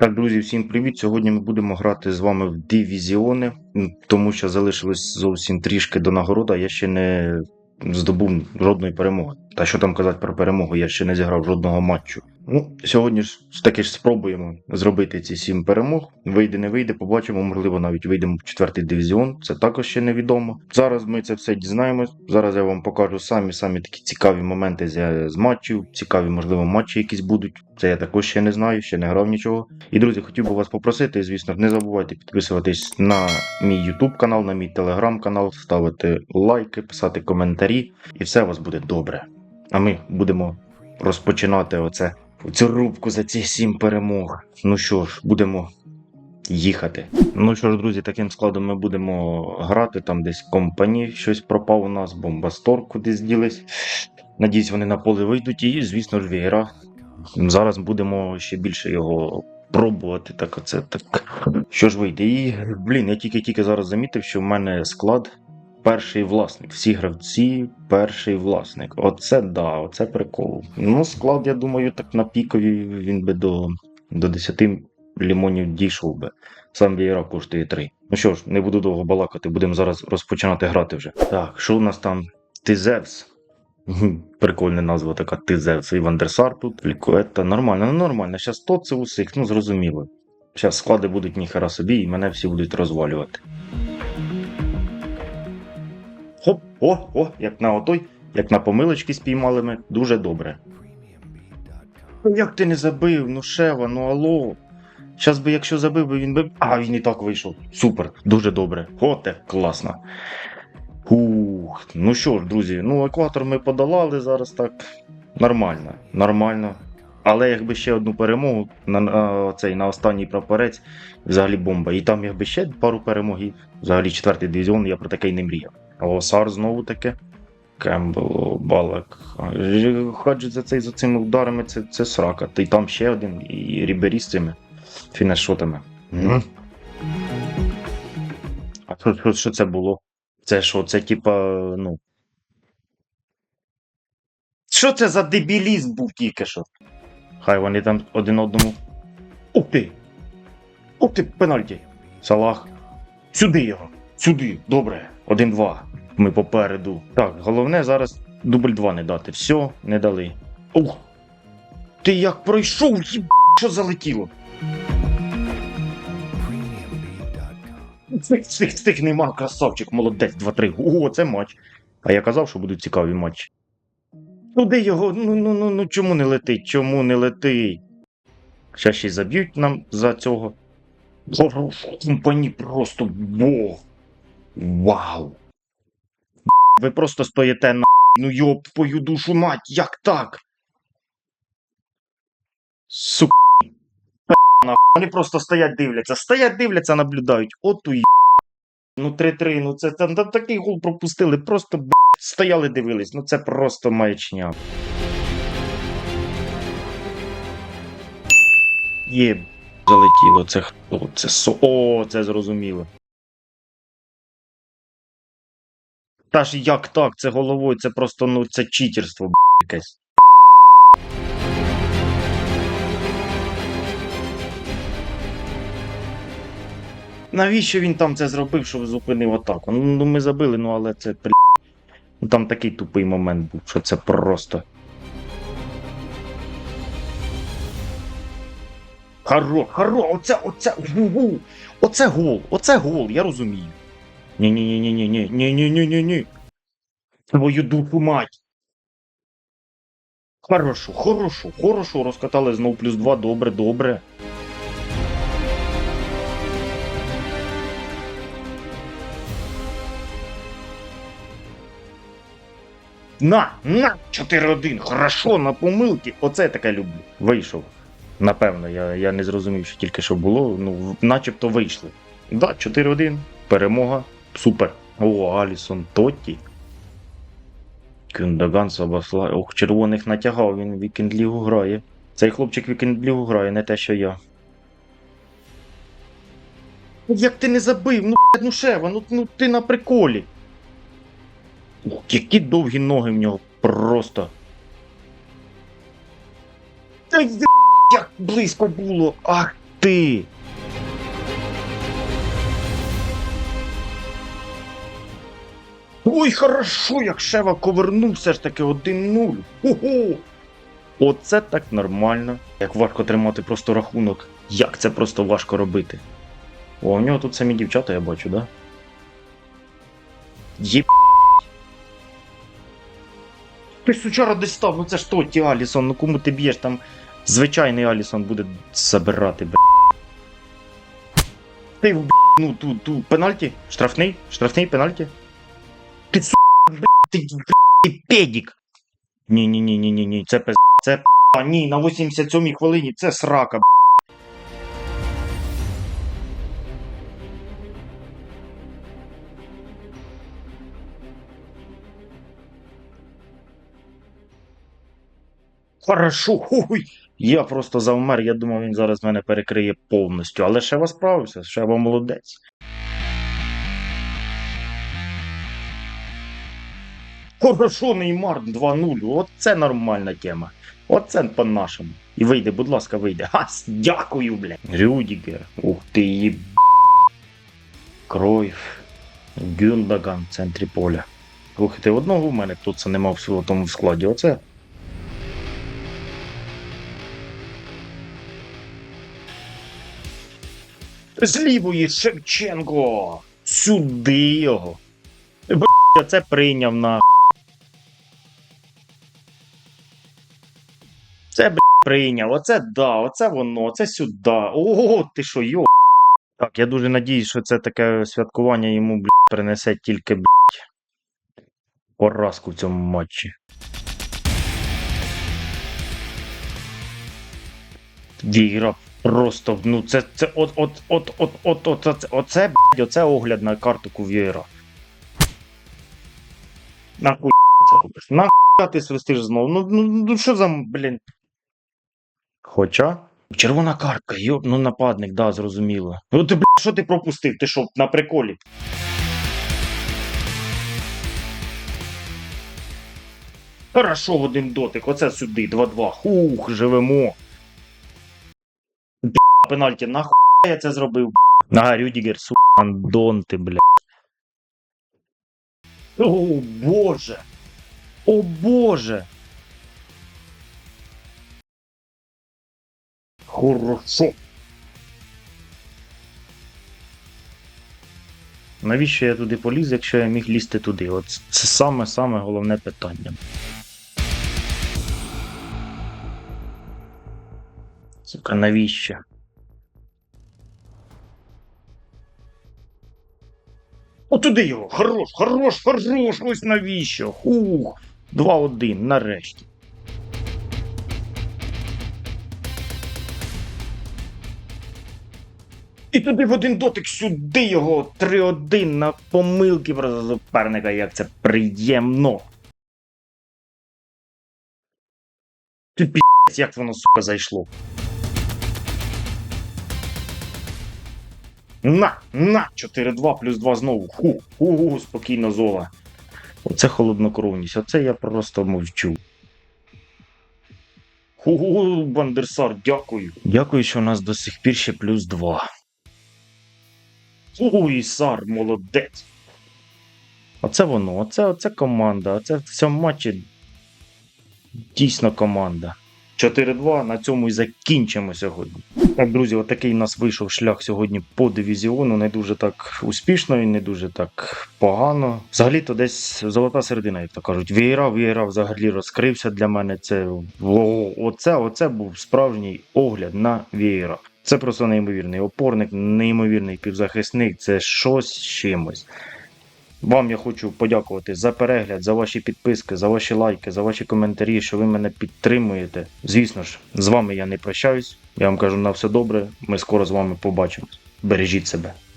Так, друзі, всім привіт. Сьогодні ми будемо грати з вами в дивізіони, тому що залишилось зовсім трішки до нагорода. Я ще не здобув жодної перемоги. Та що там казати про перемогу, я ще не зіграв жодного матчу. Ну, сьогодні ж таки ж спробуємо зробити ці сім перемог. Вийде, не вийде, побачимо. Можливо, навіть вийдемо в четвертий дивізіон. Це також ще невідомо. Зараз ми це все дізнаємось. Зараз я вам покажу самі самі такі цікаві моменти з, з матчів. Цікаві, можливо, матчі якісь будуть. Це я також ще не знаю, ще не грав нічого. І друзі, хотів би вас попросити, звісно, не забувайте підписуватись на мій YouTube канал, на мій телеграм канал, ставити лайки, писати коментарі, і все у вас буде добре. А ми будемо розпочинати оце цю рубку за ці сім перемог. Ну що ж, будемо їхати. Ну що ж, друзі, таким складом ми будемо грати. Там десь компані щось пропав у нас, бомбастор кудись ділись. Надіюсь, вони на поле вийдуть і, звісно ж, Вієра. Зараз будемо ще більше його пробувати. Так, оце так. Що ж вийде? І, блін, я тільки-тільки зараз замітив, що в мене склад перший власник. Всі гравці перший власник. Оце да, оце прикол. Ну, склад, я думаю, так на пікові він би до, до 10 лімонів дійшов би. Сам Вієра коштує 3. Ну що ж, не буду довго балакати, будемо зараз розпочинати грати вже. Так, що у нас там? Тизевс. Прикольна назва така Тизевс. І Вандерсар тут. Лікуета. Нормально, ну нормально. Зараз то це усіх, ну зрозуміло. Зараз склади будуть ніхера собі, і мене всі будуть розвалювати. Хоп, о, о, як на отой, як на помилочки спіймали ми, дуже добре. Ну, Як ти не забив? Ну Шева, ну алло. Щас би, якщо забив би, він би. А, він і так вийшов. Супер, дуже добре. Оте, класно. Ух, ну що ж, друзі, ну екватор ми подолали зараз так. Нормально, нормально. Але якби ще одну перемогу на, на цей на останній прапорець, взагалі бомба. І там якби ще пару перемогів, взагалі четвертий дивізіон, я про таке й не мріяв. Осар знову таке. Кембл, Балак. Хаджі за цей за цими ударами це, це срака. Та й там ще один, і Рібері з цими фінешотами. Мгм. А що, що це було? Це що, це типа, ну. Що це за дебілізм був тільки що? Хай вони там один одному. Ух ти! Ух ти, пенальті! Салах. Сюди його! Сюди! Добре! Один-два. Ми попереду. Так, головне зараз дубль 2 не дати. Все, не дали. Ух! Ти як пройшов, їб... що залетіло? Стих, стих, стих нема, красавчик, молодець, 2-3. О, це матч. А я казав, що будуть цікаві матчі. Де його? Ну ну ну ну чому не летить? Чому не летить? Щас ще й заб'ють нам за цього. Компані просто бог. Вау. Ви просто стоїте на. Ну йоп твою душу мать, як так? Сука. Вони просто стоять дивляться. Стоять дивляться, наблюдають. От у Ну 3-3, ну це там такий гол пропустили. Просто б**, стояли дивились. Ну це просто маячня. Є залетіло. Це хто? Це со. О, це зрозуміло. Та ж як так? Це головою, це просто ну це читерство, б**, якесь. Навіщо він там це зробив, щоб зупинив атаку? Ну, ми забили, ну але це ну, там такий тупий момент був, що це просто. Харо, харо, оце, оце, гу-гу, оце гол, оце гол, я розумію. Ні-ні-ні-ні-ні-ні-ні-ні-ні-ні. Твою душу мать. Хорошо, хорошо, хорошо, розкатали знов плюс два, добре, добре. На, на, 4-1, хорошо, на помилки. Оце я таке люблю. Вийшов. Напевно, я, я не зрозумів, що тільки що було. Ну, начебто вийшли. Да, 4-1. Перемога. Супер. О, Алісон Тотті. Кюндаган Сабаслай. Ох, червоних натягав, він в Вікенд грає. Цей хлопчик в Вікенд Лігу грає, не те, що я. Як ти не забив? Ну, ну Шева, ну, ну ти на приколі. Ух, Які довгі ноги в нього просто. Та як близько було. Ах ти! Ой, хорошо, як Шева ковернув все ж таки 1-0. Ого! Оце так нормально. Як важко тримати просто рахунок. Як це просто важко робити. О, у нього тут самі дівчата, я бачу, да? Єп. Ти сучара десь став, ну це ж то ті Алісон, ну кому ти б'єш там. Звичайний Алісон буде забирати, б. Ти в ну ту, ту пенальті? Штрафний? Штрафний пенальті? Ти педік. Ні, ні, ні, ні, ні, ні, це пиз... це п... Ні, на 87-й хвилині це срака. Хорошо, хуй. Я просто завмер, я думав, він зараз мене перекриє повністю. Але Шева справився, Шева молодець. Хорошо, Неймар 2-0. Оце нормальна тема. Оце по-нашому. І вийде, будь ласка, вийде. Ха, дякую, бля. Рюдігер. Ух ти їб. Кройф. Гюндаган в центрі поля. Слухайте, одного в мене тут це нема в складі. Оце З лівої Шевченко. Сюди його. Б**, це прийняв на. Прийняв. Оце да, оце воно, оце сюди. Ого, ти що, йо. Так, я дуже надіюсь, що це таке святкування йому б**, принесе тільки б**, поразку в цьому матчі. Віра просто, ну це, це от, от, от, от, от, от, оце, оце, блядь, оце огляд на карту Кув'єра. Нахуй це робиш? Нахуй ти свистиш знову? Ну, ну, ну що за, блін. Хоча. Червона картка, йоп, ну нападник, да, зрозуміло. Ну ти, блядь, що ти пропустив? Ти що, на приколі? Хорошо, в один дотик, оце сюди, 2-2. Хух, живемо. Пенальті, нахуй я це зробив? Ага, Рюдігер, су, Андон ти, бля. О, Боже! О Боже! Хорошо. Навіщо я туди поліз, якщо я міг лізти туди? От це саме-саме головне питання. Сука, навіщо? О, туди його! Хорош, хорош, хорош! Ось навіщо? Хух! 2-1, нарешті. І туди в один дотик сюди його 3-1 на помилки просто суперника, як це приємно. Ти пі***ць, як воно, сука, зайшло. На, на, 4-2 плюс 2 знову. Ху, ху, спокійно зола. Оце холоднокровність, оце я просто мовчу. Ху, Бандерсар, дякую. Дякую, що у нас до сих пір ще плюс 2. Ой, Сар, молодець. Оце воно, оце, оце команда. Оце в цьому матчі дійсно команда. 4-2, на цьому і закінчимо сьогодні. Так, друзі, отакий у нас вийшов шлях сьогодні по дивізіону. Не дуже так успішно і не дуже так погано. Взагалі-то десь золота середина, як то кажуть. Вієра, вієра взагалі розкрився для мене. Це оце, оце був справжній огляд на вієра. Це просто неймовірний опорник, неймовірний півзахисник. Це щось з чимось. Вам я хочу подякувати за перегляд, за ваші підписки, за ваші лайки, за ваші коментарі, що ви мене підтримуєте. Звісно ж, з вами я не прощаюсь. Я вам кажу на все добре. Ми скоро з вами побачимось. Бережіть себе.